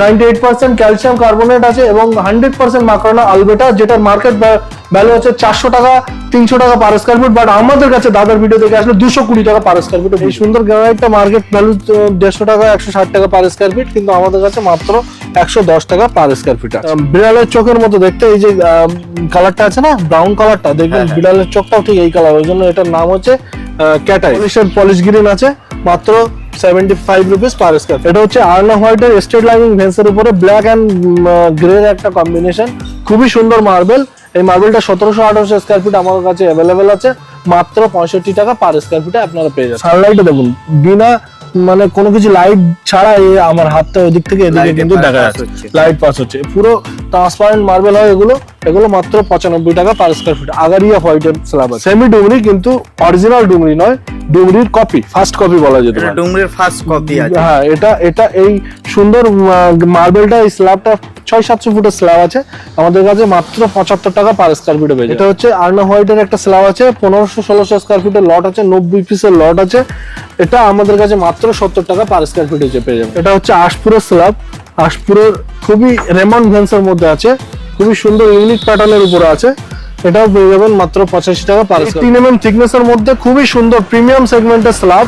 Ninety eight percent calcium carbonate আছে এবং hundred percent মাকড়ানা আলবেটা যেটার মার্কেট ভ্যালু হচ্ছে চারশো টাকা তিনশো টাকা পার স্কোয়ার ফুট বাট আমাদের কাছে দাদার ভিডিও দেখে আসলে দুশো কুড়ি টাকা পার স্কোয়ার ফুট এই সুন্দর গ্রানাইটটা মার্কেট ভ্যালু দেড়শো টাকা একশো ষাট টাকা পার স্কোয়ার ফিট কিন্তু আমাদের কাছে মাত্র একশো দশ টাকা পার স্কোয়ার ফিট বিড়ালের চোখের মতো দেখতে এই যে কালারটা আছে না ব্রাউন কালারটা দেখবেন হ্যাঁ। বিড়ালের চোখটাও ঠিক এই কালার ওই জন্য এটার নাম হচ্ছে ক্যাটাই পলিশ গ্রিন আছে মাত্র seventy five rupees per square এটা হচ্ছে হোয়াইটের স্ট্রেট ভেন্সের উপরে ব্ল্যাক অ্যান্ড গ্রের একটা কম্বিনেশন খুবই সুন্দর মার্বেল এই মার্বেলটা সতেরোশো আঠারোশো স্কোয়ার ফিট আমার কাছে অ্যাভেলেবেল আছে। মাত্র পঁয়ষট্টি টাকা পার স্কোয়ার ফিটে আপনারা পেয়ে যাবেন সানলাইটে দেখুন, বিনা মানে কোনো কিছু লাইট ছাড়া আমার হাতটা ওদিক থেকে এদিকে কিন্তু দেখা যাচ্ছে। লাইট পাস হচ্ছে। পুরো ট্রান্সপারেন্ট মার্বেল হয় এগুলো। এগুলো মাত্র পঁচানব্বই টাকা পার স্কোয়ার ফিট আগারিয়া এন্ড স্ল্যাব সেমি ডুমরি কিন্তু অরিজিনাল ডুমরি নয় ডুমরির কপি ফার্স্ট কপি বলা যেতে পারে। ডুমরির ফার্স্ট কপি আছে। হ্যাঁ এটা এটা এই সুন্দর মার্বেলটা এই স্ল্যাবটা ছয় সাতশো ফুটের স্ল্যাব আছে। আমাদের কাছে মাত্র পঁচাত্তর টাকা পার স্কোয়ার ফিটে পেয়ে। এটা হচ্ছে আর্না হোয়াইটের একটা স্ল্যাব আছে পনেরোশো ষোলোশো স্কোয়ার ফিটের লট আছে নব্বই পিসের লট আছে। এটা আমাদের কাছে মাত্র সত্তর টাকা পার স্কোয়ার ফিটে পেয়ে যাবে। এটা হচ্ছে আশপুরের স্ল্যাব। আশপুরের খুবই রেমন ভেন্সের মধ্যে আছে খুবই সুন্দর ইউনিক প্যাটার্নের উপরে আছে। এটাও পেয়ে যাবেন মাত্র পঁচাশি টাকা পার তিন এম এম থিকনেস এর মধ্যে খুবই সুন্দর প্রিমিয়াম সেগমেন্টের স্ল্যাব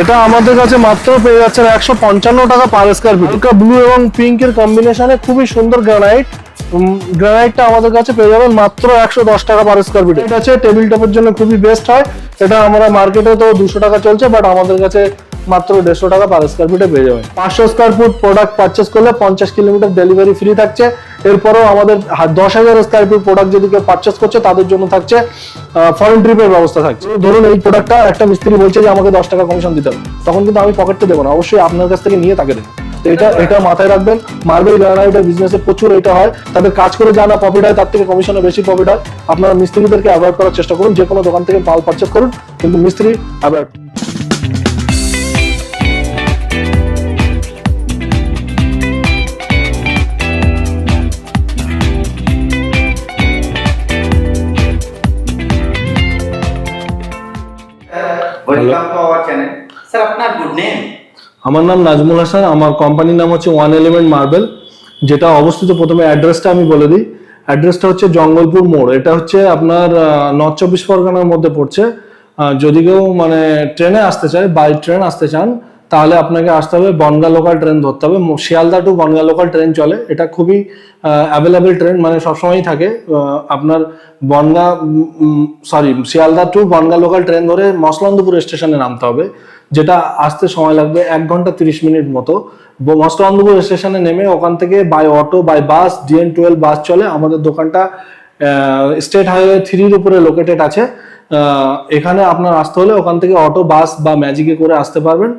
এটা আমাদের কাছে মাত্র পেয়ে যাচ্ছেন একশো পঞ্চান্ন টাকা পার স্কোয়ার ফিট ব্লু এবং পিঙ্ক এর কম্বিনেশনে খুবই সুন্দর গ্রানাইট গ্রানাইটটা আমাদের কাছে পেয়ে যাবেন মাত্র একশো দশ টাকা পার স্কোয়ার ফিট এটা হচ্ছে টেবিল টপের জন্য খুবই বেস্ট হয়। এটা আমরা মার্কেটে তো দুশো টাকা চলছে বাট আমাদের কাছে মাত্র দেড়শো টাকা পার স্কোয়ার ফুটে পেয়ে যাবেন। পাঁচশো স্কোয়ার ফুট প্রোডাক্ট পারচেস করলে পঞ্চাশ কিলোমিটার ডেলিভারি ফ্রি থাকছে। এরপরেও আমাদের দশ হাজার স্কোয়ার ফুট প্রোডাক্ট যদি কেউ পারচেস করছে, তাদের জন্য থাকছে ফরেন ট্রিপের ব্যবস্থা থাকছে। ধরুন এই প্রোডাক্টটা একটা মিস্ত্রি বলছে যে, আমাকে দশ টাকা কমিশন দিতে হবে। তখন কিন্তু আমি পকেটটা দেবো না। অবশ্যই আপনার কাছ থেকে নিয়ে তাকে দেবো। এটা এটা মাথায় রাখবেন। মার্বেল গ্রানাইটের বিজনেসে প্রচুর এটা হয়। তাদের কাজ করে যা না প্রফিট হয়, তার থেকে কমিশনে বেশি প্রফিট হয়। আপনারা মিস্ত্রিদেরকে অ্যাভয়েড করার চেষ্টা করুন। যে কোনো দোকান থেকে মাল পারচেস করুন, কিন্তু মিস্ত্রি avoid welcome to our channel sir আপনার গুড নেম আমার নাম নাজমুল হাসান আমার কোম্পানির নাম হচ্ছে ওয়ান এলিমেন্ট মার্বেল যেটা অবস্থিত প্রথমে অ্যাড্রেসটা আমি বলে দিই। অ্যাড্রেসটা হচ্ছে জঙ্গলপুর মোড়। এটা হচ্ছে আপনার নর্থ চব্বিশ পরগনার মধ্যে পড়ছে। যদি কেউ মানে ট্রেনে আসতে চায় বাই ট্রেন আসতে চান তাহলে আপনাকে আসতে হবে বনগা লোকাল ট্রেন ধরতে হবে। Sealdah to Bongaon local train চলে। এটা খুবই অ্যাভেলেবেল ট্রেন মানে সবসময়ই থাকে। আপনার Bongaon sorry Sealdah to Bongaon local train ধরে মসলন্দপুর স্টেশনে নামতে হবে। যেটা আসতে সময় লাগবে এক ঘণ্টা তিরিশ মিনিট মতো। মসলন্দপুর স্টেশনে নেমে ওখান থেকে by auto by bus DN twelve bus চলে। আমাদের দোকানটা স্টেট হাইওয়ে থ্রির উপরে লোকেটেড আছে। এখানে আপনার আসতে হলে ওখান থেকে অটো, বাস বা ম্যাজিকে করে আসতে পারবেন।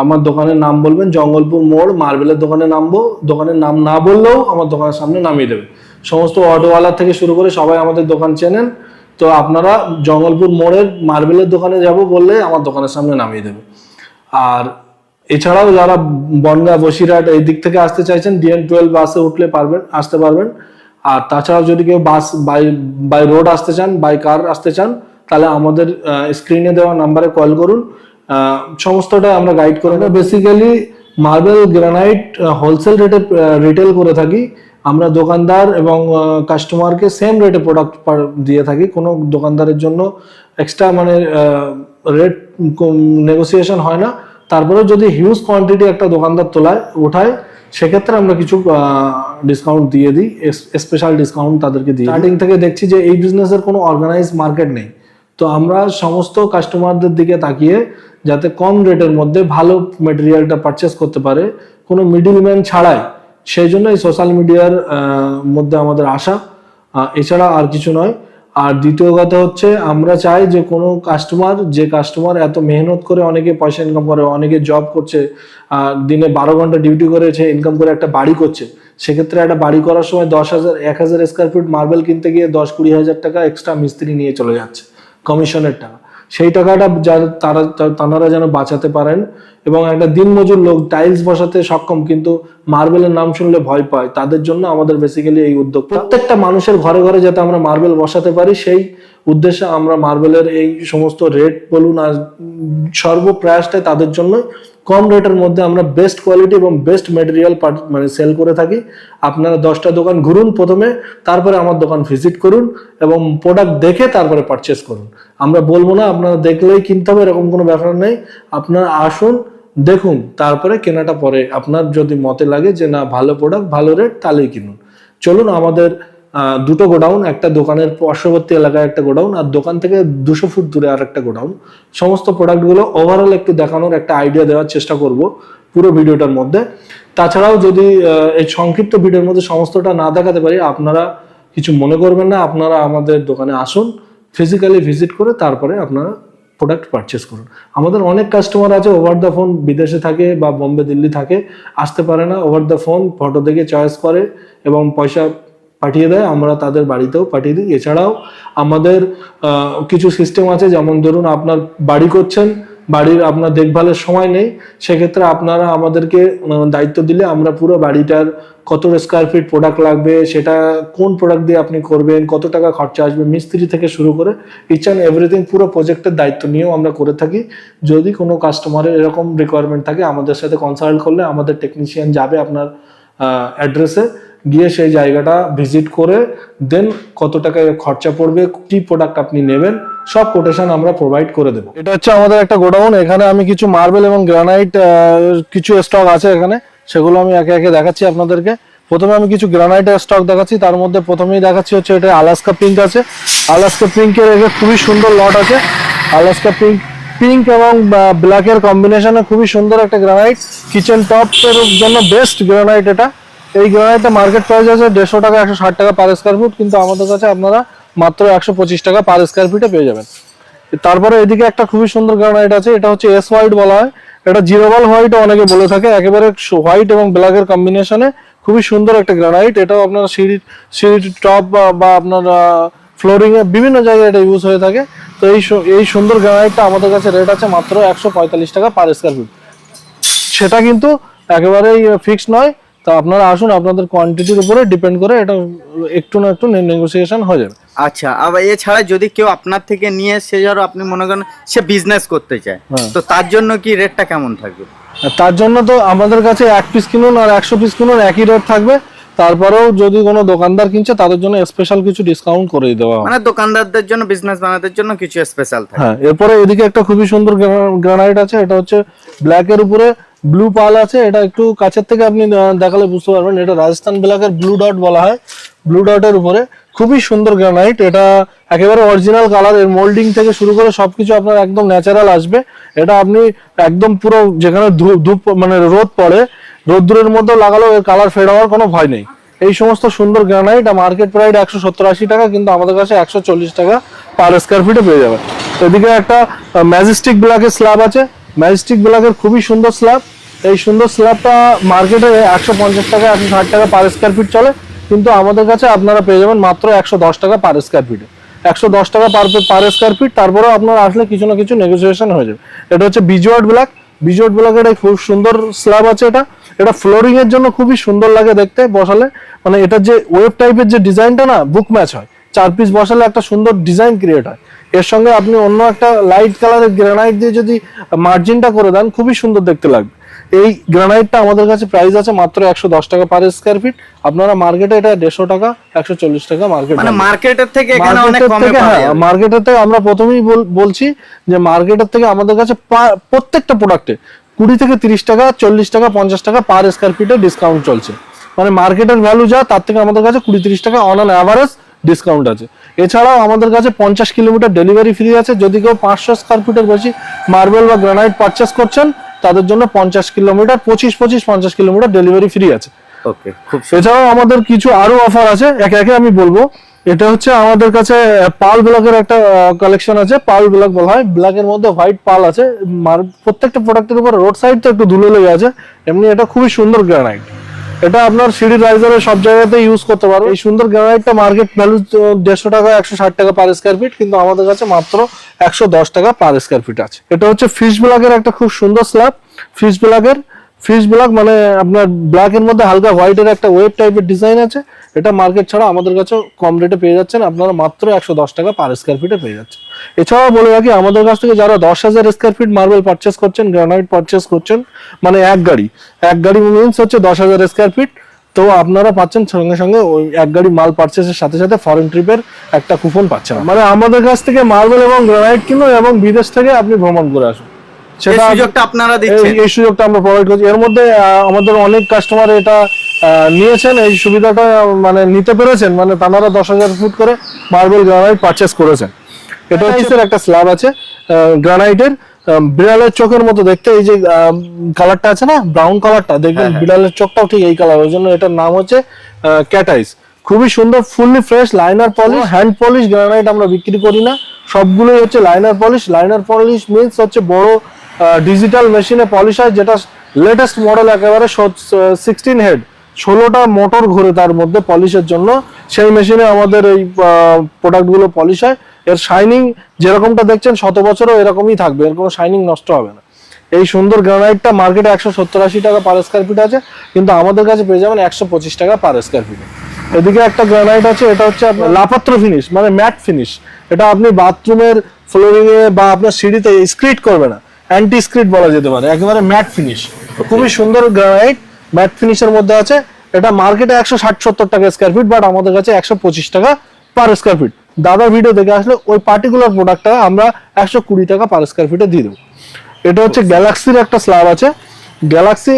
আমার দোকানের নাম বলবেন জঙ্গলপুর মোড়, মার্বেলের দোকানে নামবো। দোকানের নাম না বললেও আমার দোকানের সামনে নামিয়ে দেবে। সমস্ত অটোওয়ালা থেকে শুরু করে সবাই আমাদের দোকান চেনেন। তো আপনারা জঙ্গলপুর মোড়ের, মার্বেলের দোকানে যাব বললে আমার দোকানের সামনে নামিয়ে দেবে। আর এছাড়াও যারা বনগা, বসিরহাট এই দিক থেকে আসতে চাইছেন ডিএন টুয়েলভ বাসে উঠলে পারবেন, আসতে পারবেন। আর তাছাড়াও যদি কেউ বাস বাই বাই রোড আসতে চান বাই কার আসতে চান তাহলে আমাদের স্ক্রিনে দেওয়া নাম্বারে কল করুন। আহ, সমস্তটাই আমরা গাইড করে আমরা বেসিক্যালি মার্বেল গ্রানাইট হোলসেল রেটে রিটেল করে থাকি। আমরা দোকানদার এবং কাস্টমারকে সেম রেটে প্রোডাক্ট দিয়ে থাকি। কোনো দোকানদারের জন্য এক্সট্রা মানে রেট নেগোসিয়েশন হয় না। তারপরে যদি হিউজ কোয়ান্টিটি একটা দোকানদার তোলায় ওঠায় সেক্ষেত্রে আমরা কিছু ডিসকাউন্ট দিয়ে দিই। স্পেশাল ডিসকাউন্ট তাদেরকে দিই। স্টার্টিং থেকে দেখছি যে এই বিজনেসের কোনো অর্গানাইজ মার্কেট নেই। তো আমরা সমস্ত কাস্টমারদের দিকে তাকিয়ে যাতে কম রেটের মধ্যে ভালো মেটেরিয়ালটা পারচেস করতে পারে, কোনো মিডিলম্যান ছাড়াই। সেই জন্য এই সোশ্যাল মিডিয়ার মধ্যে আমাদের আশা। এছাড়া আর কিছু নয়। আর দ্বিতীয় কথা হচ্ছে, আমরা চাই যে কোনো কাস্টমার যে কাস্টমার এত মেহনত করে অনেকে পয়সা ইনকাম করে, অনেকে জব করছে দিনে বারো ঘণ্টা ডিউটি করেছে ইনকাম করে একটা বাড়ি করছে, সেক্ষেত্রে একটা বাড়ি করার সময় দশ হাজার, এক হাজার স্কোয়ার ফিট মার্বেল কিনতে গিয়ে দশ কুড়ি হাজার টাকা এক্সট্রা মিস্ত্রি নিয়ে চলে যাচ্ছে। কমিশনের টাকা সেই টাকাটা তারা তারা যেন বাঁচাতে পারেন এবং একটা দিনমজুর লোক টাইলস বসাতে সক্ষম কিন্তু মার্বেলের নাম শুনলে ভয় পায়। তাদের জন্য আমাদের বেসিক্যালি এই উদ্যোগ প্রত্যেকটা মানুষের ঘরে ঘরে যাতে আমরা মার্বেল বসাতে পারি, সেই উদ্দেশ্যে আমরা মার্বেলের এই সমস্ত রেট বলুন আর সর্বপ্রয়াসটাই তাদের জন্য কম রেটের মধ্যে আমরা বেস্ট কোয়ালিটি এবং বেস্ট মেটেরিয়াল মানে সেল করে থাকি। আপনারা দশটা দোকান ঘুরুন প্রথমে, তারপরে আমার দোকান ভিজিট করুন এবং প্রোডাক্ট দেখে তারপরে পারচেস করুন। আমরা বলব না, আপনারা দেখলেই কিনতে হবে, এরকম কোনো ব্যাপার নেই। আপনারা আসুন, দেখুন, তারপরে কেনাটা পরে। আপনার যদি মতে লাগে যে না, ভালো প্রোডাক্ট ভালো রেট তাহলেই কিনুন। চলুন, আমাদের দুটো গোডাউন, একটা দোকানের পার্শ্ববর্তী এলাকায় একটা গোডাউন আর দোকান থেকে দুশো ফুট দূরে আর একটা গোডাউন। সমস্ত প্রোডাক্টগুলো ওভারঅল একটু দেখানোর একটা আইডিয়া দেওয়ার চেষ্টা করব পুরো ভিডিওটার মধ্যে। তাছাড়াও যদি এই সংক্ষিপ্ত ভিডিওর মধ্যে সমস্তটা না দেখাতে পারি, আপনারা কিছু মনে করবেন না, আপনারা আমাদের দোকানে আসুন ফিজিক্যালি ভিজিট করে তারপরে আপনারা প্রোডাক্ট পারচেস করুন। আমাদের অনেক কাস্টমার আছে ওভার দ্য ফোন বিদেশে থাকে বা বোম্বে, দিল্লি থাকে, আসতে পারে না ওভার দ্য ফোন ফটো দেখে চয়েস করে এবং পয়সা পাঠিয়ে দেয়, আমরা তাদের বাড়িতেও পাঠিয়ে দিই। এছাড়াও আমাদের কিছু সিস্টেম আছে, যেমন ধরুন আপনার বাড়ি করছেন, বাড়ির আপনার দেখভালের সময় নেই, সেক্ষেত্রে আপনারা আমাদেরকে দায়িত্ব দিলে আমরা পুরো বাড়িটার কত স্কোয়ার ফিট প্রোডাক্ট লাগবে, সেটা কোন প্রোডাক্ট দিয়ে আপনি করবেন, কত টাকা খরচা আসবে, মিস্ত্রি থেকে শুরু করে ইচ অ্যান্ড এভরিথিং পুরো প্রজেক্টের দায়িত্ব নিয়েও আমরা করে থাকি। যদি কোনো কাস্টমারের এরকম রিকোয়ারমেন্ট থাকে, আমাদের সাথে কনসাল্ট করলে আমাদের টেকনিশিয়ান যাবে আপনার অ্যাড্রেসে গিয়ে সেই জায়গাটা ভিজিট করে দেন কত টাকা খরচা পড়বে, কি প্রোডাক্ট আপনি নেবেন, সব কোটেশন আমরা প্রোভাইড করে দেবো। এটা হচ্ছে আমাদের একটা গোডাউন, এখানে আমি কিছু মার্বেল এবং গ্রানাইট কিছু স্টক আছে এখানে, সেগুলো আমি একে একে দেখাচ্ছি আপনাদেরকে। প্রথমে আমি কিছু গ্রানাইটের স্টক দেখাচ্ছি, তার মধ্যে প্রথমেই দেখাচ্ছি হচ্ছে এটা আলাস্কা পিঙ্ক আছে। আলাস্কা পিঙ্কের এখানে খুবই সুন্দর লট আছে। আলাস্কা পিঙ্ক পিঙ্ক এবং ব্ল্যাকের কম্বিনেশনে খুবই সুন্দর একটা গ্রানাইট কিচেন টপের জন্য বেস্ট গ্রানাইট এটা। এই গ্রানাইটটা মার্কেট প্রাইস আছে দেড়শো টাকা, একশো ষাট টাকা পার স্কোয়ার ফুট কিন্তু আমাদের কাছে আপনারা মাত্র একশো পঁচিশ টাকা পার স্কোয়ার ফিটে পেয়ে যাবেন। তারপরে এদিকে একটা খুবই সুন্দর গ্রানাইট আছে, এটা হচ্ছে এস হোয়াইট বলা হয়। এটা জিরোবাল হোয়াইট অনেকে বলে থাকে, একেবারে হোয়াইট এবং ব্ল্যাকের কম্বিনেশনে খুবই সুন্দর একটা গ্রানাইট এটাও আপনার সিঁড়ি সিঁড়ির টপ বা আপনার ফ্লোরিং এ বিভিন্ন জায়গায় এটা ইউজ হয়ে থাকে। তো এই এই সুন্দর গ্রানাইটটা আমাদের কাছে রেট আছে মাত্র একশো পঁয়তাল্লিশ টাকা পার স্কোয়ার ফিট সেটা কিন্তু একেবারেই ফিক্সড নয়। তো আপনারা আসুন আপনাদের কোয়ান্টিটির উপরে ডিপেন্ড করে এটা একটু না একটু নেগোসিয়েশন হয়ে যাবে। আচ্ছা আবার এছাড়া যদি কেউ আপনার থেকে নিয়ে সে ধরো আপনি মনে করেন সে বিজনেস করতে চায় হ্যাঁ। তো তার জন্য কি রেটটা কেমন থাকবে? তার জন্য তো আমাদের কাছে এক পিস কিনুন আর একশো পিস কিনুন একই রেট থাকবে। তারপরেও যদি কোনো দোকানদার কিনছে তাদের জন্য স্পেশাল কিছু ডিসকাউন্ট করে দেওয়া মানে দোকানদারদের জন্য বিজনেস বানাদের জন্য কিছু স্পেশাল থাকে। হ্যাঁ এরপরে এদিকে একটা খুবই সুন্দর গ্রানাইট আছে এটা হচ্ছে ব্ল্যাক এর উপরে ব্লু পাল আছে, এটা একটু কাছের থেকে আপনি দেখালে বুঝতে পারবেন। এটা রাজস্থান ব্ল্যাকের ব্লু ডট বলা হয়। ব্লু ডটের উপরে খুবই সুন্দর গ্রানাইট এটা একেবারে অরিজিনাল কালারের মোল্ডিং থেকে শুরু করে সবকিছু আপনার একদম ন্যাচারাল আসবে। এটা আপনি একদম পুরো যেখানে ধূপ মানে রোদ পড়ে, রোদ্দুরের মধ্যে লাগালেও এর কালার ফেড হওয়ার কোনো ভয় নেই। এই সমস্ত সুন্দর গ্রানাইট মার্কেট প্রাইস একশো সত্তর আশি টাকা, কিন্তু আমাদের কাছে একশো চল্লিশ টাকা পার স্কোয়ার ফিটে পেয়ে যাবেন। এদিকে একটা ম্যাজেস্টিক ব্ল্যাকের স্ল্যাব আছে। ম্যাজেস্টিক ব্ল্যাকের খুবই সুন্দর স্ল্যাব এই সুন্দর স্ল্যাবটা মার্কেটে একশো পঞ্চাশ টাকা, একশো ষাট টাকা পার স্কোয়ার ফিট চলে। কিন্তু আমাদের কাছে আপনারা পেয়ে যাবেন মাত্র একশো দশ টাকা পার স্কোয়ার ফিটে একশো দশ টাকা পার পার স্কোয়ার ফিট তারপরেও আপনার আসলে কিছু না কিছু নেগোসিয়েশন হয়ে যাবে। এটা হচ্ছে বিজুয়ার্ড ব্ল্যাক ব্ল্যাকের এই খুব সুন্দর স্ল্যাব আছে এটা। এটা ফ্লোরিং এর জন্য খুবই সুন্দর লাগে দেখতে, বসালে। মানে এটা যে ওয়েব টাইপের যে ডিজাইনটা না বুক ম্যাচ হয়। চার পিস বসালে একটা সুন্দর ডিজাইন ক্রিয়েট হয়। এর সঙ্গে আপনি অন্য একটা লাইট কালারের গ্রানাইট দিয়ে যদি মার্জিনটা করে দেন, খুবই সুন্দর দেখতে লাগবে। এই গ্রানাইটটা আমাদের কাছে প্রাইস আছে মাত্র একশো দশ টাকা পার স্কোয়ার ফিট আপনারা মার্কেটে এটা দেড়শো টাকা একশো চল্লিশ টাকা মার্কেট মানে মার্কেটের থেকে এখানে অনেক মার্কেটের হ্যাঁ মার্কেটের থেকে আমরা প্রথমেই বলছি যে মার্কেটের থেকে আমাদের কাছে প্রত্যেকটা প্রোডাক্টে কুড়ি থেকে তিরিশ টাকা চল্লিশ টাকা পঞ্চাশ টাকা পার স্কোয়ার ফিটে ডিসকাউন্ট চলছে। মানে মার্কেটের ভ্যালু যা তার থেকে আমাদের কাছে কুড়ি তিরিশ টাকা অন অ্যান অ্যাভারেজ ডিসকাউন্ট আছে। এছাড়াও আমাদের কাছে পঞ্চাশ কিলোমিটার ডেলিভারি ফ্রি আছে। যদি কেউ পাঁচশো স্কোয়ার ফিটের বেশি মার্বেল বা গ্রানাইট পারচেস করছেন তাদের জন্য পঞ্চাশ কিলোমিটার পঁচিশ পঁচিশ পঞ্চাশ কিলোমিটার ডেলিভারি ফ্রি আছে। ওকে খুব এছাড়াও আমাদের কিছু আরও অফার আছে একে একে আমি বলব। এটা হচ্ছে আমাদের কাছে পাল ব্ল্যাকের একটা কালেকশন আছে পাল ব্লক বলা হয়। ব্ল্যাকের মধ্যে হোয়াইট পাল আছে। প্রত্যেকটা প্রোডাক্টের উপর রোড সাইড তো একটু ধুলো লেগে আছে। এমনি এটা খুবই সুন্দর গ্রানাইট এটা আপনার সিডি রাইজারে সব জায়গাতে ইউজ করতে পারব এই সুন্দর গ্রানাইটটা মার্কেট ভ্যালু দেড়শো টাকা, একশো ষাট টাকা পার স্কোয়ার ফিট কিন্তু আমাদের কাছে মাত্র একশো দশ টাকা পার স্কোয়ার ফিট আছে। এটা হচ্ছে ফিশ ব্ল্যাকের একটা খুব সুন্দর স্ল্যাব ফিশ ব্ল্যাকের ফিশ ব্ল্যাক মানে আপনার ব্ল্যাক এর মধ্যে হালকা হোয়াইটের একটা ওয়েব টাইপের ডিজাইন আছে। এটা মার্কেট ছাড়া আমাদের কাছে কম রেটে পেয়ে যাচ্ছেন। আপনারা মাত্র একশো দশ টাকা পার স্কোয়ার ফিটে পেয়ে যাচ্ছেন। এছাড়াও বলে রাখি, আমাদের কাছ থেকে যারা দশ হাজার স্কোয়ার ফিট মার্বেল পারচেস করছেন গ্রানাইট পারচেস করছেন মানে এক গাড়ি এক গাড়ি মিনস হচ্ছে দশ হাজার স্কোয়ার ফিট তো আপনারা পাচ্ছেন সঙ্গে সঙ্গে ওই এক গাড়ি মাল পারচেসের সাথে সাথে ফরেন ট্রিপের একটা কুপন পাচ্ছেন। মানে আমাদের কাছ থেকে মার্বেল এবং গ্রানাইট কিনুন এবং বিদেশ থেকে আপনি ভ্রমণ করে আসুন। সেটা সুযোগটা আপনারা দিচ্ছেন। এই- সুযোগটা আমরা প্রোভাইড করছি। এর মধ্যে আমাদের অনেক কাস্টমার এটা নিয়েছেন। এই সুবিধাটা মানে নিতে পেরেছেন। মানে তারা দশ হাজার ফুট করে মার্বেল গ্রানাইট পারচেস করেছেন। এটা হচ্ছে একটা স্ল্যাব আছে গ্রানাইটের বিড়ালের চোখের মতো দেখতে। এই যে কালারটা আছে না ব্রাউন কালারটা দেখবেন বিড়ালের চোখটাও ঠিক এই কালার ওই জন্য এটার নাম হচ্ছে ক্যাটাইস খুবই সুন্দর fully fresh liner polish hand polish granite আমরা বিক্রি করি না। সবগুলোই হচ্ছে liner polish liner polish means হচ্ছে বড় ডিজিটাল মেশিনে পলিশ হয়, যেটা লেটেস্ট মডেল একেবারে সিক্সটিন হেড ষোলোটা মোটর ঘুরে তার মধ্যে পলিশের জন্য। সেই মেশিনে আমাদের এই প্রোডাক্টগুলো পলিশ হয়। এর শাইনিং যেরকমটা দেখছেন, শত বছরও এরকমই থাকবে। এর কোনো শাইনিং নষ্ট হবে না। এই সুন্দর গ্রানাইটটা মার্কেটে একশো সত্তর আশি টাকা পার স্কোয়ার ফিট আছে। কিন্তু আমাদের কাছে পেয়ে যাবেন একশো পঁচিশ টাকা পার স্কোয়ার ফিটে এদিকে একটা গ্রানাইট আছে, এটা হচ্ছে আপনার লাপাত্র ফিনিশ মানে ম্যাট ফিনিশ এটা আপনি বাথরুমের ফ্লোরিংয়ে বা আপনার সিঁড়িতে স্ক্রিট করবে না। অ্যান্টি স্ক্রিট বলা যেতে পারে, একেবারে ম্যাট ফিনিশ খুবই সুন্দর গ্রানাইট ম্যাট ফিনিশের মধ্যে আছে। এটা মার্কেটে একশো ষাট, সত্তর টাকা স্কোয়ার ফিট বাট আমাদের কাছে একশো পঁচিশ টাকা পার স্কোয়ার ফিট দাদার ভিডিও দেখে আসলে ওই পার্টিকুলার প্রোডাক্টটা আমরা একশো কুড়ি টাকা পার স্কোয়ার ফিটে দিয়ে দেবো। এটা হচ্ছে গ্যালাক্সির একটা স্ল্যাব আছে। গ্যালাক্সি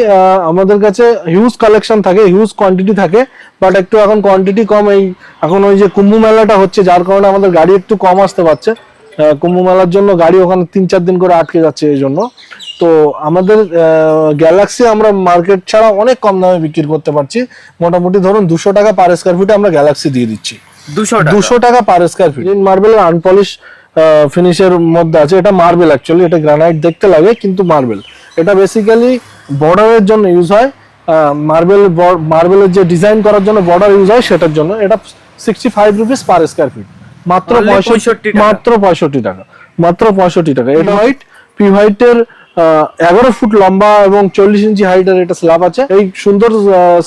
আমাদের কাছে হিউজ কালেকশন থাকে হিউজ কোয়ান্টিটি থাকে বাট একটু এখন কোয়ান্টিটি কম এই, এখন ওই যে কুম্ভ মেলাটা হচ্ছে, যার কারণে আমাদের গাড়ি একটু কম আসতে পারছে। আহ, কুম্ভ মেলার জন্য গাড়ি ওখানে তিন চার দিন করে আটকে যাচ্ছে এই জন্য। তো আমাদের গ্যালাক্সি আমরা মার্কেট ছাড়া অনেক কম দামে বিক্রি করতে পারছি। মোটামুটি ধরুন দুশো টাকা পার স্কোয়ার ফিটে আমরা গ্যালাক্সি দিয়ে দিচ্ছি। দুশো টাকা? দুশো টাকা পার স্কোয়ার ফিট মার্বেলের আনপলিশ ফিনিশের মধ্যে আছে। এটা মার্বেল অ্যাকচুয়ালি এটা গ্রানাইট দেখতে লাগে কিন্তু মার্বেল এটা বেসিক্যালি বর্ডারের জন্য ইউজ হয়। মার্বেল মার্বেলের যে ডিজাইন করার জন্য বর্ডার ইউজ হয় সেটার জন্য। এটা sixty five rupees per square feet মাত্র পঁয়ষট্টি মাত্র পঁয়ষট্টি টাকা। মাত্র পঁয়ষট্টি টাকা। এটা হোয়াইট পি হোয়াইটের এগারো ফুট লম্বা এবং চল্লিশ ইঞ্চি হাইটের এটা স্ল্যাব আছে। এই সুন্দর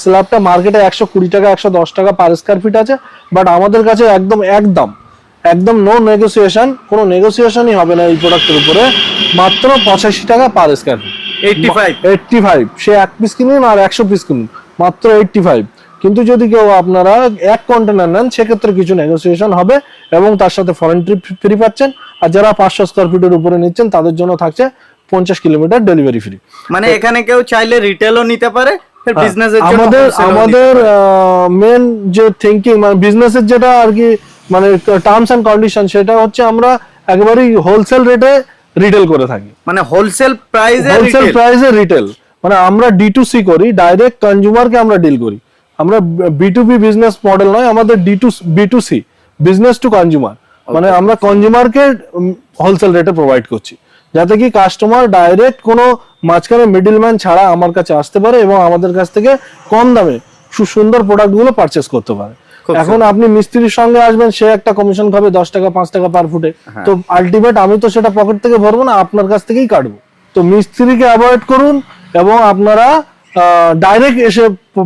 স্ল্যাবটা মার্কেটে একশো কুড়ি টাকা একশো দশ টাকা পার স্কোয়ার ফিট আছে। বাট আমাদের কাছে একদম একদম একদম নো নেগোসিয়েশন কোনো নেগোসিয়েশনই হবে না এই প্রোডাক্টের উপরে। মাত্র পঁচাশি টাকা per square feet eighty five eighty five সে এক পিস কিনুন আর একশো পিস কিনুন। মাত্র এইটটি ফাইভ কিন্তু যদি কেউ আপনারা এক কন্টেনার নেন সেক্ষেত্রে কিছু নেগোসিয়েশন হবে এবং তার সাথে ফরেন ট্রিপ ফ্রি পাচ্ছেন। আর যারা পাঁচশো স্কোয়ার ফিটের উপরে নিচ্ছেন তাদের জন্য থাকছে পঞ্চাশ কিলোমিটার ডেলিভারি ফ্রি মানে এখানে কেউ চাইলে রিটেলও নিতে পারে আমাদের wholesale আমাদের মেন যে থিঙ্কিং মানে বিজনেসের যেটা আর কি মানে টার্মস এন্ড কন্ডিশন সেটা হচ্ছে আমরা একেবারেই হোলসেল রেটে রিটেল করে থাকি। মানে হোলসেল প্রাইসে হোলসেল প্রাইসে রিটেল মানে আমরা ডি টু সি করি ডাইরেক্ট কনজিউমারকে আমরা ডিল করি। আমরা B to B business model নয় আমাদের D to B to C business to consumer মানে আমরা কনজিউমারকে হোলসেল রেটে প্রোভাইড করছি। যাতে কি কাস্টমার ডাইরেক্ট কোনো মাঝখানে মিডলম্যান ছাড়া আমার কাছে আসতে পারে এবং আমাদের কাছ থেকে কম দামে সুন্দর প্রোডাক্টগুলো পারচেস করতে পারে। এখন আপনি মিস্ত্রির সঙ্গে আসবেন সে একটা কমিশন খাবে দশ টাকা পাঁচ টাকা পার ফুটে হ্যাঁ। তো আলটিমেট আমি তো সেটা পকেট থেকে ভরবো না আপনার কাছ থেকেই কাটবো। তো মিস্ত্রিকে অ্যাভয়েড করুন এবং আপনারা ডাইরেক্ট এসে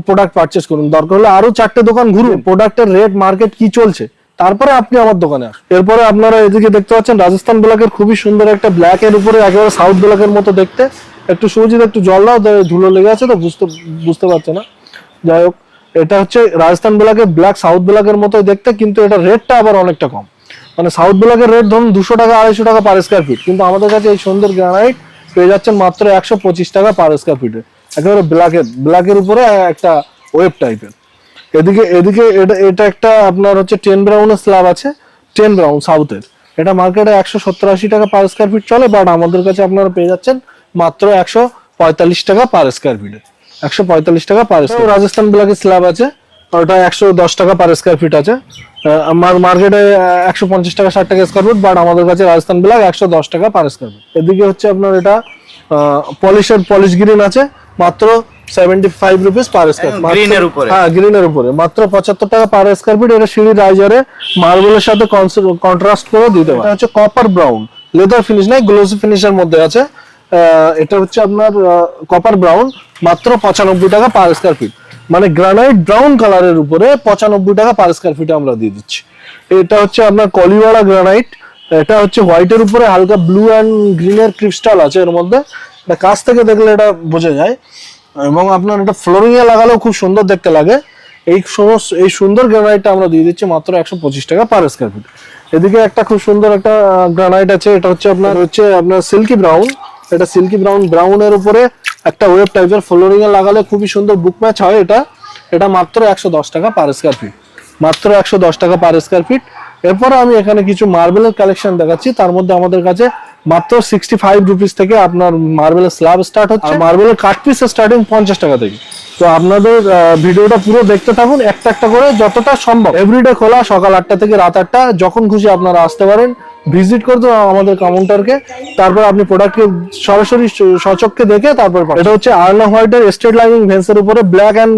প্রোডাক্ট পারচেস করুন। দরকার হলে আরও চারটে দোকান ঘুরুন। প্রোডাক্টের রেট মার্কেট কি চলছে? তারপরে আপনি আমার দোকানে আসুন। এরপরে আপনারা এদিকে দেখতে পাচ্ছেন রাজস্থান ব্ল্যাকের খুবই সুন্দর একটা ব্ল্যাক এর উপরে, একেবারে সাউথ ব্ল্যাকের মতো দেখতে। একটু সুজিত একটু জল দাও ধুলো লেগে আছে তো বুঝতে বুঝতে পারছে না। যাই হোক, এটা হচ্ছে রাজস্থান ব্ল্যাকের ব্ল্যাক সাউথ ব্ল্যাকের মতো দেখতে, কিন্তু এটা রেটটা আবার অনেকটা কম। মানে সাউথ ব্লকের রেট ধরুন দুশো টাকা, আড়াইশো টাকা পার স্কোয়ার ফিট কিন্তু আমাদের কাছে এই সুন্দর গ্রানাইট পেয়ে যাচ্ছেন মাত্র একশো পঁচিশ টাকা পার স্কোয়ার ফিটে একেবারে ব্ল্যাকের ব্ল্যাকের উপরে একটা ওয়েব টাইপের এদিকে এদিকে এটা এটা একটা আপনার হচ্ছে টেন ব্রাউনের স্ল্যাব আছে টেন ব্রাউন সাউথের এটা মার্কেটে একশো সত্তর আশি টাকা পার স্কোয়ার ফিট চলে বাট আমাদের কাছে আপনারা পেয়ে যাচ্ছেন মাত্র একশো পঁয়তাল্লিশ টাকা পার স্কোয়ার ফিটে একশো পঁয়তাল্লিশ টাকা পার স্কোয়ার রাজস্থান ব্লকের স্ল্যাব আছে, ওটা একশো দশ টাকা পার স্কোয়ার ফিট আছে। আমার মার্কেটে একশো পঞ্চাশ টাকা, ষাট টাকা স্কোয়ার ফিট বাট আমাদের কাছে রাজস্থান ব্লক একশো দশ টাকা পার স্কোয়ার ফিট এদিকে হচ্ছে আপনার এটা পলিশের পলিশ গ্রিন আছে মাত্র seventy five rupees per square এর উপরে। হ্যাঁ গ্রিনের উপরে। মাত্র পঁচাত্তর টাকা পার স্কোয়ার ফিট এটা সিঁড়ি রাইজারে মার্বেলের সাথে কন্ট্রাস্ট করে দিতে পারে। হচ্ছে কপার ব্রাউন লেদার ফিনিশ নাই গ্লোসি ফিনিশের মধ্যে আছে। এটা হচ্ছে আপনার কপার ব্রাউন মাত্র পঁচানব্বই টাকা পার স্কোয়ার ফিট মানে গ্রানাইট ব্রাউন কালারের উপরে পঁচানব্বই টাকা পার স্কোয়ার ফিটে আমরা দিয়ে দিচ্ছি। এটা হচ্ছে আপনার কলিওয়ালা গ্রানাইট এটা হচ্ছে হোয়াইটের উপরে হালকা ব্লু অ্যান্ড গ্রিনের ক্রিস্টাল আছে এর মধ্যে। এটা কাছ থেকে দেখলে এটা বোঝা যায়। এবং আপনার এটা ফ্লোরিং এ লাগালেও খুব সুন্দর দেখতে লাগে। এই সমস্ত, এই সুন্দর গ্রানাইটটা আমরা দিয়ে দিচ্ছি মাত্র একশো পঁচিশ টাকা পার স্কোয়ার ফিট এদিকে একটা খুব সুন্দর একটা গ্রানাইট আছে। এটা হচ্ছে আপনার হচ্ছে আপনার সিল্কি ব্রাউন এটা সিল্কি ব্রাউন ব্রাউনের উপরে একটা ওয়েব টাইপের ফ্লোরিং এ লাগালে খুবই সুন্দর বুক ম্যাচ হয় এটা। এটা মাত্র একশো দশ টাকা পার স্কোয়ার ফিট মাত্র একশো দশ টাকা পার স্কোয়ার ফিট এরপরে আমি এখানে কিছু মার্বেলের কালেকশন দেখাচ্ছি। তার মধ্যে আমাদের কাছে মাত্র সিক্সটি ফাইভ রুপিস থেকে আপনার মার্বেলের স্ল্যাব স্টার্ট হচ্ছে। মার্বেলের কাট পিস স্টার্টিং পঞ্চাশ টাকা থেকে। তো আপনাদের ভিডিওটা পুরো দেখতে থাকুন একটা একটা করে যতটা সম্ভব। এভরিডে খোলা সকাল আটটা থেকে রাত আটটা যখন খুশি আপনারা আসতে পারেন। ভিজিট করতে আমাদের কাউন্টারকে তারপর আপনি প্রোডাক্টকে সরাসরি স- সচক্ষে দেখে তারপর এটা হচ্ছে আর্না হোয়াইটের স্টেট লাইনিং ভেন্সের উপরে ব্ল্যাক অ্যান্ড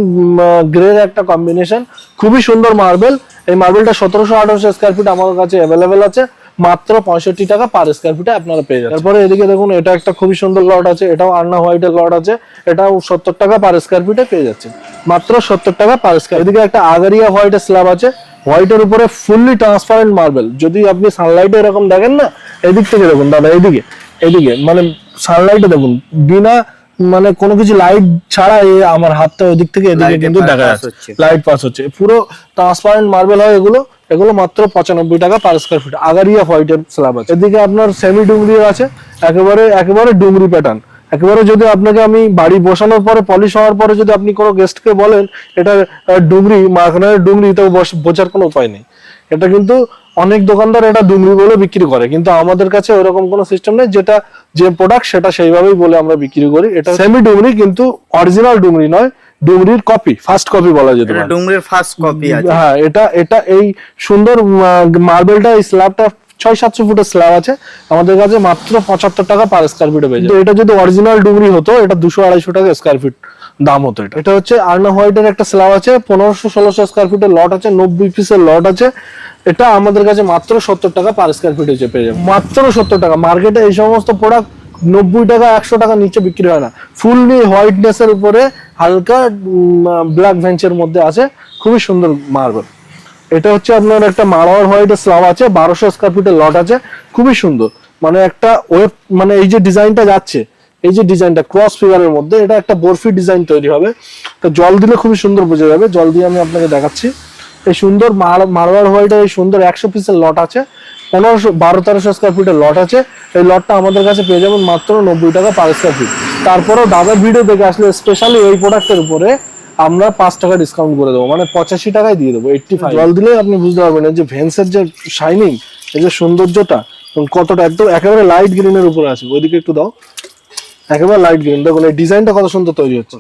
গ্রের একটা কম্বিনেশন খুবই সুন্দর মার্বেল এই মার্বেলটা সতেরোশো আঠারোশো স্কোয়ার ফিট আমাদের কাছে অ্যাভেলেবেল আছে। মাত্র পঁয়ষট্টি টাকা পার স্কোয়ার ফিটে আপনারা পেয়ে যাবেন তারপরে এদিকে দেখুন এটা একটা খুবই সুন্দর লট আছে এটাও আন্না হোয়াইটের লট আছে এটাও সত্তর টাকা পার স্কোয়ার ফিটে পেয়ে যাচ্ছে মাত্র সত্তর টাকা পার স্কোয়ার এদিকে একটা আগারিয়া হোয়াইটের স্ল্যাব আছে হোয়াইটের উপরে ফুললি ট্রান্সপারেন্ট মার্বেল যদি আপনি সানলাইটে এরকম দেখেন না এদিক থেকে দেখুন দাদা এদিকে এদিকে মানে সানলাইটে দেখুন বিনা মানে কোনো কিছু লাইট ছাড়া এই আমার হাতটা ওদিক থেকে এদিকে কিন্তু দেখা যাচ্ছে। লাইট পাস হচ্ছে। পুরো ট্রান্সপারেন্ট মার্বেল হয় এগুলো এগুলো মাত্র পঁচানব্বই টাকা পার স্কোয়ার ফিট আগারিয়া হোয়াইটের স্ল্যাব আছে। এদিকে আপনার সেমি ডুংরি আছে, একেবারে একেবারে ডুংরি প্যাটার্ন একেবারে যদি আপনাকে আমি বাড়ি বসানোর পরে পলিশ হওয়ার পরে যদি আপনি কোনো গেস্টকে বলেন, এটা ডুংরি, মাখনের ডুংরি তো বোঝার কোনো উপায় নেই। এটা কিন্তু অনেক দোকানদার এটা ডুংরি বলে বিক্রি করে। কিন্তু আমাদের কাছে ওরকম কোনো সিস্টেম নেই, যেটা যে প্রোডাক্ট সেটা সেইভাবেই বলে আমরা বিক্রি করি। এটা সেমি ডুংরি কিন্তু অরিজিনাল ডুংরি নয় ডুংরির কপি ফার্স্ট কপি বলা যেতে পারে। ডুংরির ফার্স্ট কপি আছে। হ্যাঁ এটা এটা এই সুন্দর মার্বেলটা এই স্ল্যাবটা ছয় সাতশো ফুটের স্ল্যাব আছে। আমাদের কাছে মাত্র পঁচাত্তর টাকা পার স্কোয়ার ফিটে পেয়ে যাবে। এটা যদি অরিজিনাল ডুগরি হতো এটা দুশো আড়াইশো টাকা স্কোয়ার ফিট দাম হতো এটা। এটা হচ্ছে আর্না হোয়াইটের একটা স্ল্যাব আছে পনেরোশো ষোলোশো স্কোয়ার ফিটের লট আছে নব্বই পিসের লট আছে। এটা আমাদের কাছে মাত্র সত্তর টাকা পার স্কোয়ার ফিট হচ্ছে পেয়ে যাবে। মাত্র সত্তর টাকা। মার্কেটে এই সমস্ত প্রোডাক্ট নব্বই টাকা একশো টাকা নিচে বিক্রি হয় না। ফুললি হোয়াইটনেস এর উপরে হালকা ব্ল্যাক ভেঞ্চের মধ্যে আছে। খুবই সুন্দর মার্বেল এটা হচ্ছে আপনার একটা মারোয়ার হোয়াইটের স্লাব আছে, বারোশো স্কোয়ার ফিটের লট আছে। খুবই সুন্দর। মানে একটা ওয়েব মানে এই যে ডিজাইনটা যাচ্ছে, এই যে ডিজাইনটা ক্রস ফিগারের মধ্যে, এটা একটা বরফি ডিজাইন তৈরি হবে। তো জল দিলে খুবই সুন্দর বোঝা যাবে। জল দিয়ে আমি আপনাকে দেখাচ্ছি। এই সুন্দর মার- মারোয়ার হোয়াইটের এই সুন্দর একশো পিসের লট আছে। পনেরোশো, বারো তেরোশো স্কোয়ার ফিটের লট আছে। এই লটটা আমাদের কাছে পেয়ে যাবেন মাত্র নব্বই টাকা পার স্কোয়ার ফিট তারপরেও দাদা ভিডিও দেখে আসলে স্পেশালি এই প্রোডাক্টের উপরে আমরা পাঁচ টাকা ডিসকাউন্ট করে দেবো। মানে পঁচাশি টাকায় দিয়ে দেবো এইটটি ফাইভ জল দিলে আপনি বুঝতে পারবেন এই যে ভেন্সের যে শাইনিং এই যে সৌন্দর্যটা কতটা একদম একেবারে লাইট গ্রিনের উপরে আছে। ওইদিকে একটু দাও। একেবারে লাইট গ্রিন দেখুন এই ডিজাইনটা কত সুন্দর তৈরি হচ্ছে।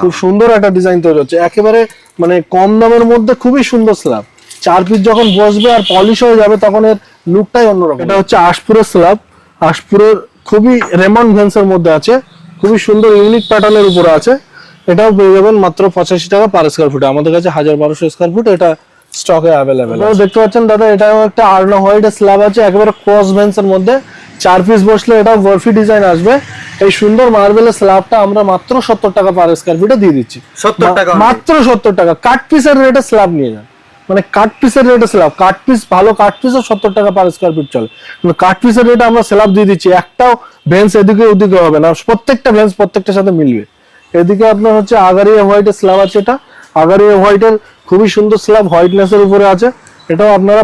খুব সুন্দর একটা ডিজাইন তৈরি হচ্ছে। একেবারে মানে কম দামের মধ্যে খুবই সুন্দর স্ল্যাব চার পিস যখন বসবে আর পলিশ হয়ে যাবে তখন এর লুকটাই অন্যরকম। এটা হচ্ছে আশপুরের স্ল্যাব আশপুরের খুবই রেমন ভেন্সের মধ্যে আছে। খুবই সুন্দর ইউনিক প্যাটার্নের উপরে আছে। এটাও পেয়ে যাবেন মাত্র পঁচাশি টাকা পার স্কোয়ার ফুট আমাদের কাছে হাজার বারোশো স্কোয়ার ফুট এটা স্টকে অ্যাভেলেবেল দেখতে পাচ্ছেন দাদা এটাও একটা আর্না হোয়াইটের স্ল্যাব আছে একেবারে ক্রস ভেন্সের মধ্যে। চার পিস বসলে এটা বরফি ডিজাইন আসবে। এই সুন্দর মার্বেলের স্ল্যাবটা আমরা মাত্র সত্তর টাকা পার স্কোয়ার ফিটে দিয়ে দিচ্ছি। 70 টাকা মাত্র সত্তর টাকা। কাট পিসের রেটে স্ল্যাব নিয়ে যান। মানে কাট পিসের রেটে স্ল্যাব কাট পিস ভালো কাট পিসও সত্তর টাকা পার স্কোয়ার ফিট চলে। কাট পিসের রেটে আমরা স্ল্যাব দিয়ে দিচ্ছি, একটাও ভেন্স এদিকে ওদিকে হবে না। প্রত্যেকটা ভেন্স প্রত্যেকটার সাথে মিলবে। এদিকে আপনার হচ্ছে আগারিয়া হোয়াইটের স্ল্যাব আছে এটা। আগারিয়া হোয়াইটের খুবই সুন্দর স্ল্যাব হোয়াইটনেসের উপরে আছে। এটাও আপনারা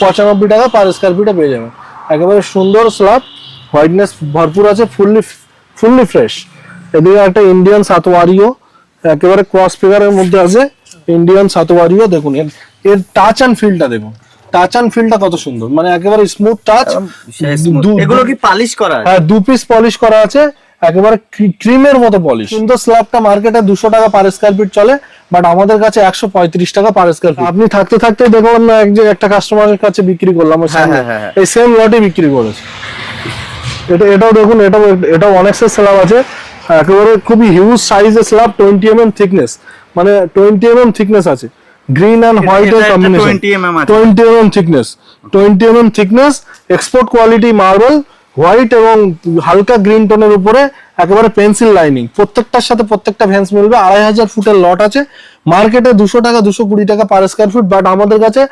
পঁচানব্বই টাকা পার স্কোয়ার ফিটে পেয়ে যাবেন। একেবারে সুন্দর স্ল্যাব হোয়াইটনেস ভরপুর আছে ফুললি ফুললি ফ্রেশ এদিকে একটা ইন্ডিয়ান সাতওয়ারিও একেবারে ক্রস ফিগারের মধ্যে আছে। ইন্ডিয়ান সাতওয়ারিও দেখুন এর এর টাচ অ্যান্ড ফিলটা দেখুন। টাচ অ্যান্ড ফিলটা কত সুন্দর মানে একেবারে স্মুথ টাচ এগুলো কি পালিশ করা হ্যাঁ দু পিস পলিশ করা আছে একেবারে ক্রিমের মতো পলিশ সুন্দর স্ল্যাবটা মার্কেটে দুশো টাকা পার স্কোয়ার ফিট চলে বাট আমাদের কাছে একশো পঁয়ত্রিশ টাকা পার স্কোয়ার ফিট আপনি থাকতে থাকতে দেখলাম না এক যে একটা কাস্টমারের কাছে বিক্রি করলাম হ্যাঁ, হ্যাঁ, হ্যাঁ। এই সেম লটে বিক্রি করেছে। এটা এটাও দেখুন এটাও এটাও অনেক্সের স্ল্যাব আছে। একেবারে খুবই হিউজ সাইজের slab twenty M M thickness মানে টোয়েন্টি এম এম থিকনেস আছে গ্রিন অ্যান্ড হোয়াইট এর কম্বিনেশন 20 আছে। Twenty M M thickness twenty M M thickness export quality marble white এবং হালকা গ্রিন টোনের উপরে একেবারে পেন্সিল লাইনিং প্রত্যেকটার সাথে প্রত্যেকটা ভ্যান্স মিলবে। আড়াই হাজার ফুটের লট আছে। মার্কেটে দুশো টাকা দুশো কুড়ি টাকা পার স্কোয়ার ফুট বাট আমাদের কাছে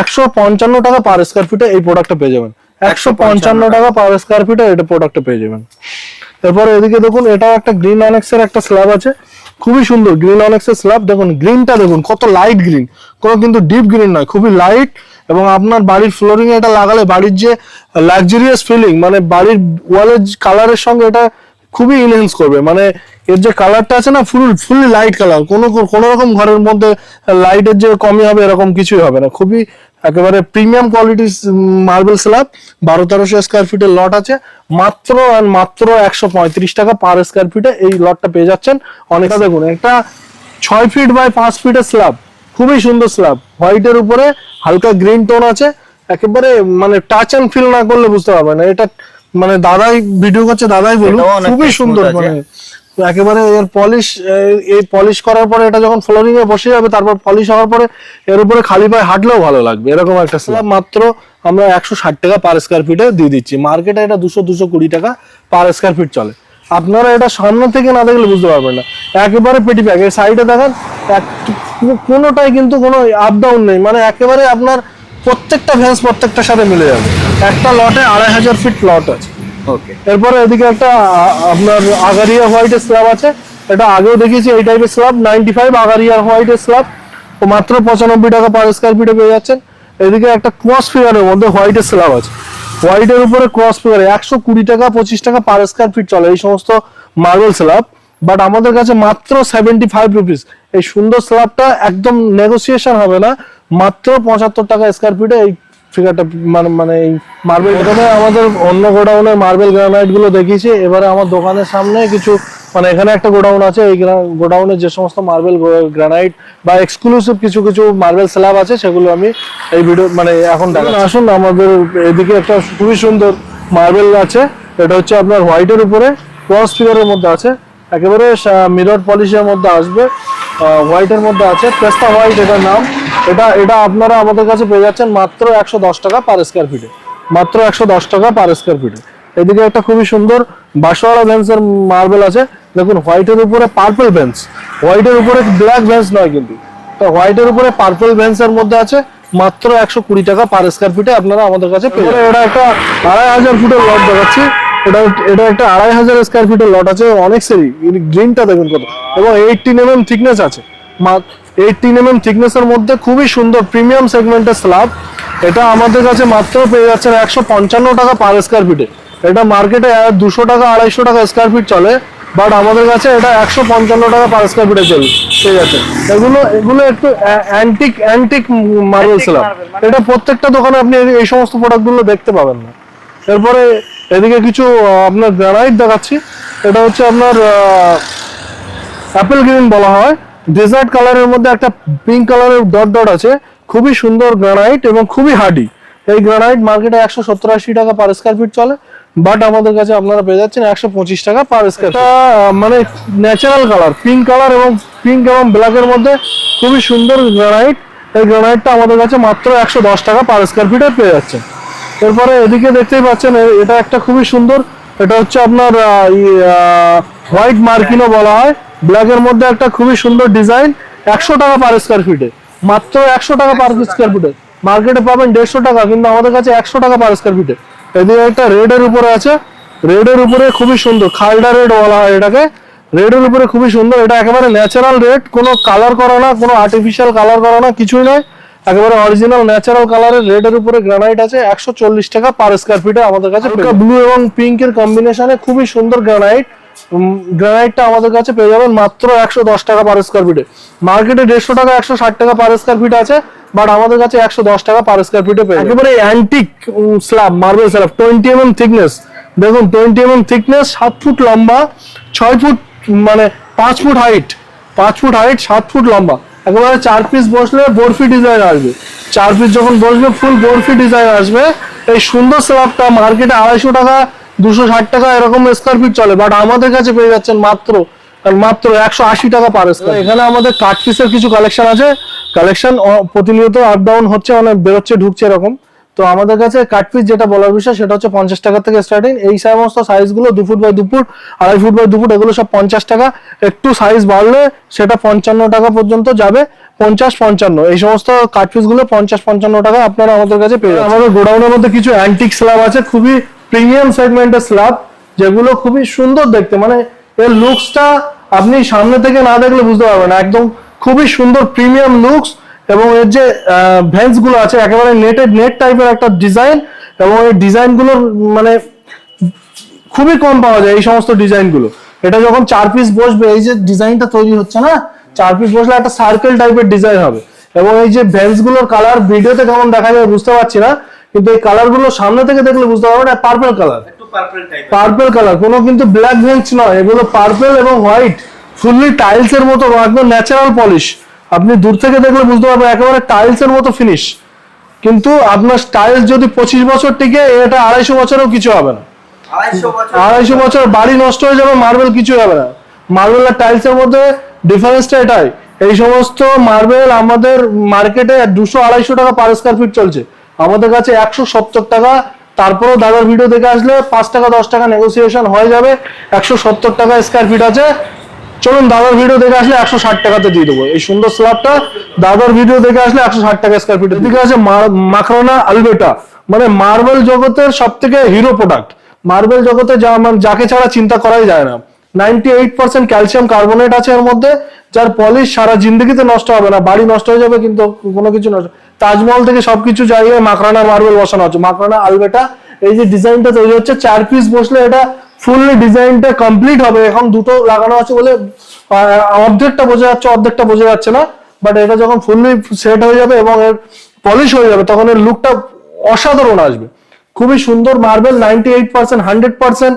একশো পঞ্চান্ন টাকা পার স্কোয়ার ফিটে এই প্রোডাক্টটা পেয়ে যাবেন। একশো পঞ্চান্ন টাকা পার স্কোয়ার ফিটে এটা প্রোডাক্টটা পেয়ে যাবেন। এরপরে এদিকে দেখুন, এটাও একটা গ্রিন অনেক্সের একটা স্ল্যাব আছে। খুবই সুন্দর গ্রিন অনেক্সের স্ল্যাব দেখুন গ্রিনটা দেখুন, কত লাইট গ্রিন কোনো কিন্তু ডিপ গ্রিন নয়, খুবই লাইট এবং আপনার বাড়ির ফ্লোরিং এটা লাগালে বাড়ির যে লাক্সারিয়াস ফিলিং মানে বাড়ির ওয়ালের কালারের সঙ্গে এটা খুবই ইনহেন্স করবে। মানে এর যে কালারটা আছে না ফুল ফুললি লাইট কালার কোনো কোনো রকম ঘরের মধ্যে লাইটের যে কমই হবে, এরকম কিছুই হবে না। খুবই একেবারে প্রিমিয়াম কোয়ালিটির মার্বেল স্ল্যাব বারো তেরোশো স্কোয়ার ফিটের লট আছে। মাত্র আর মাত্র একশো পঁয়ত্রিশ টাকা পার স্কোয়ার ফিটে এই লটটা পেয়ে যাচ্ছেন। অনেকটা দেখুন একটা ছয় ফিট বাই পাঁচ ফিটের স্ল্যাব খুবই সুন্দর স্ল্যাব হোয়াইটের উপরে হালকা গ্রিন টোন আছে। একেবারে মানে টাচ অ্যান্ড ফিল না করলে বুঝতে পারবে না। এটা মানে দাদাই ভিডিও করছে দাদাই বলুন খুবই সুন্দর smooth মানে একেবারে এর পলিশ এই পলিশ করার পরে এটা যখন ফ্লোরিং এ বসে যাবে, তারপর পলিশ হওয়ার পরে এর উপরে খালি পায়ে হাঁটলেও ভালো লাগবে। এরকম একটা স্ল্যাব মাত্র আমরা একশো ষাট টাকা পার স্কোয়ার ফিটে দিয়ে দিচ্ছি। মার্কেটে এটা দুশো দুশো কুড়ি টাকা পার স্কোয়ার ফিট চলে। আপনারা এটা সামনে থেকে না দেখলে বুঝতে পারবেন না। একেবারে পেটি প্যাক এর সাইডে দেখেন কোনোটাই কিন্তু কোনো আপ ডাউন নেই। মানে একেবারে আপনার প্রত্যেকটা ভ্যান্স প্রত্যেকটার সাথে মিলে যাবে। একটা লটে আড়াই হাজার ফিট লট আছে। ওকে এরপরে এদিকে একটা আপনার আগারিয়া হোয়াইটের স্ল্যাব আছে। এটা আগেও দেখিয়েছি, এই টাইপের স্ল্যাব নাইনটি ফাইভ আগারিয়া হোয়াইটের স্ল্যাব মাত্র পঁচানব্বই টাকা পার স্কোয়ার ফিটে পেয়ে যাচ্ছেন। এদিকে একটা ক্রস ফিগারের মধ্যে হোয়াইটের স্ল্যাব আছে। হোয়াইটের উপরে ক্রস ফিগার একশো কুড়ি টাকা, পঁচিশ টাকা পার স্কোয়ার ফিট চলে এই সমস্ত মার্বেল স্ল্যাব বাট আমাদের কাছে মাত্র সেভেন্টি ফাইভ রুপিস এই সুন্দর স্ল্যাবটা একদম নেগোসিয়েশন হবে না। মাত্র পঁচাত্তর টাকা স্কোয়ার ফিটে এই ফিগারটা মানে মানে মার্বেল এখানে আমাদের অন্য গোডাউনের মার্বেল গ্রানাইটগুলো দেখিয়েছি, এবারে আমার দোকানের সামনে কিছু মানে এখানে একটা গোডাউন আছে, এই গোডাউনে যে সমস্ত মার্বেল গ্রানাইট বা এক্সক্লুসিভ কিছু কিছু মার্বেল স্ল্যাব আছে, সেগুলো আমি এই ভিডিও মানে এখন আসুন আমাদের এদিকে একটা খুবই সুন্দর মার্বেল আছে, এটা হচ্ছে আপনার হোয়াইটের উপরে ক্রস ফিগারের মধ্যে আছে, একেবারে মিরর পলিশের মধ্যে আসবে হোয়াইটের মধ্যে আছে পেস্তা হোয়াইট এটার নাম। এটা এটা আপনারা আমাদের কাছে পেয়ে যাচ্ছেন মাত্র একশো দশ টাকা পার স্কোয়ার ফিটে মাত্র একশো দশ টাকা পার স্কোয়ার ফিটে এদিকে একটা খুবই সুন্দর বাঁশওয়ালা ভেন্সের মার্বেল আছে। দেখুন হোয়াইটের উপরে পার্পল ভেন্স হোয়াইটের উপরে ব্ল্যাক ভেন্স নয় কিন্তু। তো হোয়াইটের উপরে পার্পল ভেন্সের মধ্যে আছে মাত্র একশো কুড়ি টাকা পার স্কোয়ার ফিটে আপনারা আমাদের কাছে পেয়ে। এটা একটা আড়াই হাজার ফুটের লট দেখাচ্ছি। এটা এটা একটা আড়াই হাজার স্কোয়ার ফিটের লট আছে। অনেক সেরি গ্রিনটা দেখুন কত। এবং এইটিন এম এম থিকনেস আছে এইটিন এম এম থিকনেসের মধ্যে খুবই সুন্দর প্রিমিয়াম সেগমেন্টের স্ল্যাব এটা আমাদের কাছে মাত্র পেয়ে যাচ্ছেন একশো পঞ্চান্ন টাকা পার স্কোয়ার ফিটে এটা মার্কেটে দুশো টাকা আড়াইশো টাকা স্কোয়ার ফিট চলে বাট আমাদের কাছে এটা একশো পঞ্চান্ন টাকা পার স্কোয়ার ফিটে চলে ঠিক আছে এগুলো এগুলো একটু অ্যান্টিক অ্যান্টিক মার্বেল স্ল্যাব এটা প্রত্যেকটা দোকানে আপনি এই- এই সমস্ত প্রোডাক্টগুলো দেখতে পাবেন না। এরপরে এদিকে কিছু আপনার গ্রানাইট দেখাচ্ছি। এটা হচ্ছে আপনার অ্যাপেল গ্রিন বলা হয়। ডেজার্ট কালারের মধ্যে একটা পিঙ্ক কালারের ডট ডট আছে। খুবই সুন্দর গ্রানাইট এবং খুবই হার্ডি এই গ্রানাইট মার্কেটে একশো সত্তর আশি টাকা পার স্কোয়ার ফিট চলে বাট আমাদের কাছে আপনারা পেয়ে যাচ্ছেন একশো পঁচিশ টাকা পার স্কোয়ার মানে ন্যাচারাল কালার পিঙ্ক কালার এবং পিঙ্ক এবং ব্ল্যাকের মধ্যে খুবই সুন্দর গ্রানাইট এই গ্রানাইটটা আমাদের কাছে মাত্র একশো দশ টাকা পার স্কোয়ার ফিটে পেয়ে যাচ্ছে। এরপরে এদিকে দেখতেই পাচ্ছেন এটা একটা খুবই সুন্দর, এটা হচ্ছে আপনার হোয়াইট মার্কিনো বলা হয়। ব্ল্যাকের মধ্যে একটা খুবই সুন্দর ডিজাইন একশো টাকা পার স্কোয়ার ফিটে মাত্র একশো টাকা পার স্কোয়ার ফিটে মার্কেটে পাবেন দেড়শো টাকা কিন্তু আমাদের কাছে একশো টাকা পার স্কোয়ার ফিটে এদিকে একটা রেডের উপরে আছে। রেডের উপরে খুবই সুন্দর খালডা রেড বলা হয় এটাকে। রেডের উপরে খুবই সুন্দর এটা একেবারে ন্যাচারাল রেড কোনো কালার করা না কোনো আর্টিফিশিয়াল কালার করা না কিছুই নয়। একেবারে অরিজিনাল ন্যাচারাল কালারের রেডের উপরে গ্রানাইট আছে একশো চল্লিশ টাকা পার স্কোয়ার ফিটে আমাদের কাছে ব্লু এবং পিঙ্কের কম্বিনেশনে খুবই সুন্দর গ্রানাইট গ্রানাইটটা আমাদের কাছে পেয়ে যাবেন মাত্র একশো দশ টাকা পার স্কোয়ার ফিটে মার্কেটে দেড়শো টাকা, একশো ষাট টাকা পার স্কোয়ার ফিট আছে বাট আমাদের কাছে একশো দশ টাকা পার স্কোয়ার ফিটে পেয়ে একেবারে antique slab marble slab twenty M thickness দেখুন টোয়েন্টি এম থিকনেস সাত ফুট লম্বা, ছয় ফুট মানে পাঁচ ফুট হাইট পাঁচ ফুট হাইট সাত ফুট লম্বা। একেবারে চার পিস বসলে বরফি ডিজাইন আসবে। চার পিস যখন বসবে ফুল বরফি ডিজাইন আসবে। এই সুন্দর স্ল্যাবটা মার্কেটে আড়াইশো টাকা দুশো ষাট টাকা এরকম স্কোয়ার ফিট চলে বাট আমাদের কাছে পেয়ে যাচ্ছেন মাত্র মাত্র একশো আশি টাকা পার স্কোয়ার এখানে আমাদের কাট পিসের কিছু কালেকশন আছে। কালেকশন প্রতিনিয়ত আপ ডাউন হচ্ছে মানে বেরোচ্ছে ঢুকছে এরকম। তো আমাদের কাছে কাট পিস যেটা বলার বিষয় সেটা হচ্ছে পঞ্চাশ টাকা থেকে স্টার্টিং এই সমস্ত সাইজগুলো দু ফুট বাই দু ফুট আড়াই ফুট বাই দু ফুট এগুলো সব পঞ্চাশ টাকা। একটু সাইজ বাড়লে সেটা পঞ্চান্ন টাকা পর্যন্ত যাবে। পঞ্চাশ পঞ্চান্ন এই সমস্ত কাট পিসগুলো পঞ্চাশ পঞ্চান্ন টাকা আপনারা আমাদের কাছে পেয়ে যাবেন আমাদের গোডাউনের মধ্যে কিছু অ্যান্টিক স্ল্যাব আছে খুবই প্রিমিয়াম সেগমেন্টের স্ল্যাব যেগুলো খুবই সুন্দর দেখতে। মানে এর লুকসটা আপনি সামনে থেকে না দেখলে বুঝতে পারবেন একদম খুবই সুন্দর প্রিমিয়াম লুকস এবং এর যে ভেন্সগুলো আছে, একেবারে নেটেড নেট টাইপের একটা ডিজাইন এবং এই ডিজাইনগুলোর মানে খুবই কম পাওয়া যায় এই সমস্ত ডিজাইনগুলো এটা যখন চার পিস বসবে, এই যে ডিজাইনটা তৈরি হচ্ছে না, চার পিস বসলে একটা সার্কেল টাইপের ডিজাইন হবে। এবং এই যে ভেন্সগুলোর কালার ভিডিওতে কেমন দেখা যায় বুঝতে পারছি না কিন্তু এই কালারগুলো সামনে থেকে দেখলে বুঝতে পারবেন পার্পল কালার পার্পল কালার কোনো কিন্তু ব্ল্যাক ভেন্স নয় এগুলো পার্পল এবং হোয়াইট ফুললি টাইলস এর মতো একদম ন্যাচারাল পলিশ আপনি দূর থেকে দেখলে বুঝতে পারবেন একেবারে টাইলস এর মতো ফিনিশ কিন্তু আপনার টাইলস যদি পঁচিশ বছর টিকে এটা আড়াইশো বছরেও কিছু হবে না। আড়াইশো বছর। বাড়ি নষ্ট হয়ে যাবে মার্বেল কিছু হবে না। মার্বেল আর টাইলস এর মধ্যে ডিফারেন্সটা এটাই। এই সমস্ত মার্বেল আমাদের মার্কেটে দুশো আড়াইশো টাকা পার স্কোয়ার ফিট চলছে। আমাদের কাছে একশো সত্তর টাকা, তারপরেও দাদার ভিডিও দেখে আসলে পাঁচ টাকা, দশ টাকা নেগোসিয়েশন হয়ে যাবে। একশো সত্তর টাকা স্কোয়ার ফিট আছে। চলুন দাদার ভিডিও দেখে আসলে একশো ষাট টাকাতে দিয়ে দেবো। এই সুন্দর স্ল্যাবটা দাদার ভিডিও দেখে আসলে একশো ষাট টাকা স্কোয়ার ফিট এদিকে আছে মাখরানা আলবেটা মানে মার্বেল জগতের সব থেকে হিরো প্রোডাক্ট মার্বেল জগতে যা মানে যাকে ছাড়া চিন্তা করাই যায় না। Ninety eight percent calcium carbonate আছে এর মধ্যে, যার পলিশ সারা জিন্দগিতে নষ্ট হবে না। বাড়ি নষ্ট হয়ে যাবে, কিন্তু কোনো কিছু নষ্ট তাজমহল থেকে সবকিছু জায়গায় মাকরানা মার্বেল বসানো হচ্ছে। মাকরানা আলবেটা, এই যে ডিজাইনটা তৈরি হচ্ছে, চার পিস বসলে এটা ফুললি ডিজাইনটা কমপ্লিট হবে। এখন দুটো লাগানো আছে বলে অর্ধেকটা বোঝা যাচ্ছে, অর্ধেকটা বোঝা যাচ্ছে না। বাট এটা যখন ফুললি সেট হয়ে যাবে এবং এর পলিশ হয়ে যাবে, তখন এর লুকটা অসাধারণ আসবে। খুবই সুন্দর marble ninety eight percent hundred percent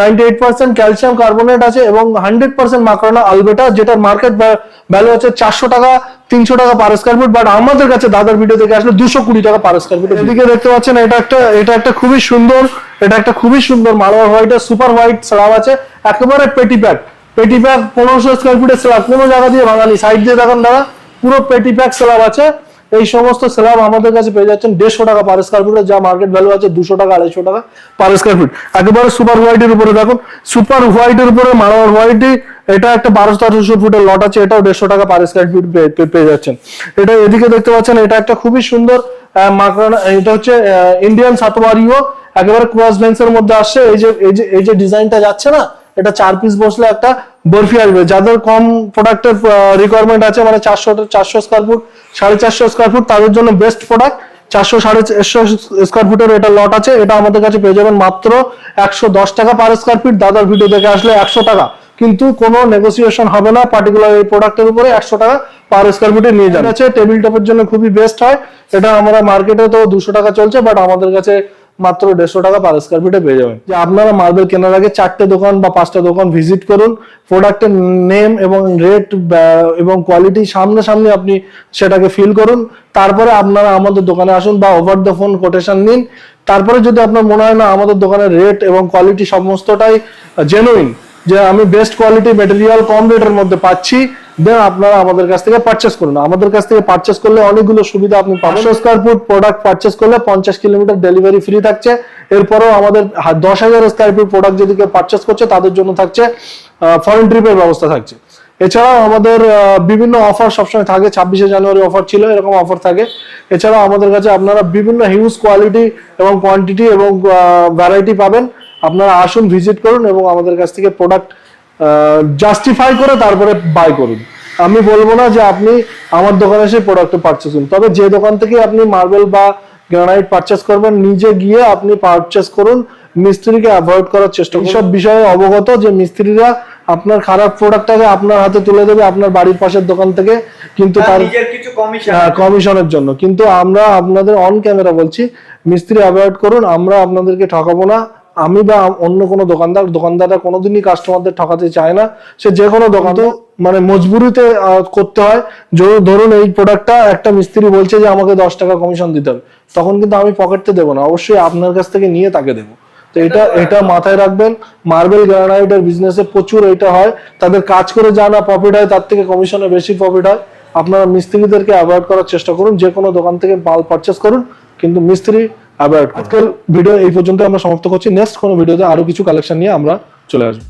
ninety eight percent calcium carbonate আছে এবং হান্ড্রেড পার্সেন্ট মাকরানা আলবেটা যেটার মার্কেট ভ্যালু আছে চারশো টাকা, তিনশো টাকা পার স্কোয়ার ফিট বাট আমাদের কাছে দাদার ভিডিও থেকে আসলে দুশো কুড়ি টাকা পার স্কোয়ার ফিট এদিকে দেখতে পাচ্ছেন, এটা একটা এটা একটা খুবই সুন্দর এটা একটা খুবই সুন্দর মালোয়ার হোয়াইটের সুপার হোয়াইট স্ল্যাব আছে, একেবারে পেটি প্যাক পেটি প্যাক পনেরোশো স্কোয়ার ফুটের স্ল্যাব কোনো জায়গা দিয়ে ভাঙানি। সাইড দিয়ে দেখেন দাদা, পুরো পেটি প্যাক স্ল্যাব আছে। এই সমস্ত স্ল্যাব আমাদের কাছে পেয়ে যাচ্ছেন দেড়শো টাকা পার স্কোয়ার ফিটে যা মার্কেট ভ্যালু আছে দুশো টাকা, আড়াইশো টাকা পার স্কোয়ার ফিট একেবারে সুপার হোয়াইটের উপরে দেখুন সুপার হোয়াইটের উপরে মালোয়ার হোয়াইটই এটা একটা বারোশো তেরোশো ফুটের লট আছে, এটাও দেড়শো টাকা পার স্কোয়ার ফিট পেয়ে যাচ্ছেন। এটা এদিকে দেখতে পাচ্ছেন, এটা একটা খুবই সুন্দর এটা হচ্ছে ইন্ডিয়ান সাতোয়ারিও, একেবারে ক্রস বেঞ্চের মধ্যে আসছে। এই যে এই যে এই যে ডিজাইনটা যাচ্ছে না, এটা চার পিস বসলে একটা বরফি আসবে। যাদের কম প্রোডাক্টের রিকোয়ারমেন্ট আছে মানে চারশো চারশো স্কোয়ার ফুট সাড়ে চারশো স্কোয়ার ফুট তাদের জন্য বেস্ট প্রোডাক্ট চারশো, সাড়ে চারশো স্কোয়ার ফুটের এটা লট আছে, এটা আমাদের কাছে পেয়ে যাবেন মাত্র একশো দশ টাকা পার স্কোয়ার ফিট দাদার ভিডিও দেখে আসলে একশো টাকা। কিন্তু কোনো নেগোসিয়েশন হবে না পার্টিকুলার এই প্রোডাক্টের উপরে একশো টাকা পার স্কোয়ার ফিটে নিয়ে যাবে। টেবিল টপের জন্য খুবই বেস্ট হয়। এটা আমরা মার্কেটে তো দুশো টাকা চলছে বাট আমাদের কাছে মাত্র দেড়শো টাকা পার স্কোয়ার ফিটে পেয়ে যাবেন। যে আপনারা মার্বেল কেনার আগে চারটে দোকান বা পাঁচটা দোকান ভিজিট করুন প্রোডাক্টের নেম এবং রেট এবং কোয়ালিটি সামনাসামনি আপনি সেটাকে ফিল করুন। তারপরে আপনারা আমাদের দোকানে আসুন বা ওভার দ্য ফোন কোটেশন নিন। তারপরে যদি আপনার মনে হয় না, আমাদের দোকানের রেট এবং কোয়ালিটি সমস্তটাই জেনুইন যে আমি বেস্ট কোয়ালিটি মেটেরিয়াল কম রেটের মধ্যে পাচ্ছি দেন আপনারা আমাদের কাছ থেকে পারচেস করুন। আমাদের কাছ থেকে পারচেস করলে অনেকগুলো সুবিধা আপনি পাবেন। স্কোয়ার ফুট প্রোডাক্ট পারচেস করলে পঞ্চাশ কিলোমিটার ডেলিভারি ফ্রি থাকছে। এরপরেও আমাদের দশ হাজার স্কোয়ার ফুট প্রোডাক্ট যদি কেউ পারচেস করছে তাদের জন্য থাকছে ফরেন ট্রিপের ব্যবস্থা থাকছে। এছাড়াও আমাদের বিভিন্ন অফার সবসময় থাকে। ছাব্বিশে জানুয়ারি অফার ছিল এরকম অফার থাকে। এছাড়াও আমাদের কাছে আপনারা বিভিন্ন হিউজ কোয়ালিটি এবং কোয়ান্টিটি এবং ভ্যারাইটি পাবেন। আপনারা আসুন ভিজিট করুন এবং আমাদের কাছ থেকে প্রোডাক্ট জাস্টিফাই করে তারপরে বাই করুন। আমি বলব না যে আপনি আমার দোকানে এসে প্রোডাক্ট পারচেস করুন। তবে যে দোকান থেকে আপনি মার্বেল বা গ্রানাইট পারচেস করবেন নিজে গিয়ে আপনি পারচেস করুন মিস্ত্রিকে অ্যাভয়েড করার চেষ্টা করুন। সব বিষয়ে অবগত যে মিস্ত্রিরা আপনার খারাপ প্রোডাক্টটাকে আপনার হাতে তুলে দেবে আপনার বাড়ির পাশের দোকান থেকে কিন্তু তার নিজের কিছু কমিশন হ্যাঁ, কমিশনের জন্য। কিন্তু আমরা আপনাদের অন ক্যামেরা বলছি মিস্ত্রি অ্যাভয়েড করুন আমরা আপনাদেরকে ঠকাবো না। আমি বা অন্য কোনো দোকানদার দোকানদাররা কোনোদিনই কাস্টমারদের ঠকাতে চায় না। সে যে কোনো দোকান তো মানে মজবুরিতে করতে হয়। যদি ধরুন এই প্রোডাক্টটা একটা মিস্ত্রি বলছে যে আমাকে দশ টাকা কমিশন দিতে হবে। তখন কিন্তু আমি পকেটতে দেবো না। অবশ্যই আপনার কাছ থেকে নিয়ে তাকে দেবো। তো এটা এটা মাথায় রাখবেন। মার্বেল গ্রানাইটের বিজনেসে প্রচুর এটা হয়। তাদের কাজ করে যা না প্রফিট হয় তার থেকে কমিশনে বেশি প্রফিট হয়। আপনারা মিস্ত্রিদেরকে অ্যাভয়েড করার চেষ্টা করুন। যে কোনো দোকান থেকে মাল পারচেস করুন। কিন্তু মিস্ত্রি অ্যাভয়েড আজকাল ভিডিও এই পর্যন্ত আমরা সমাপ্ত করছি। নেক্সট কোনো ভিডিওতে আরও কিছু কালেকশন নিয়ে আমরা চলে আসব।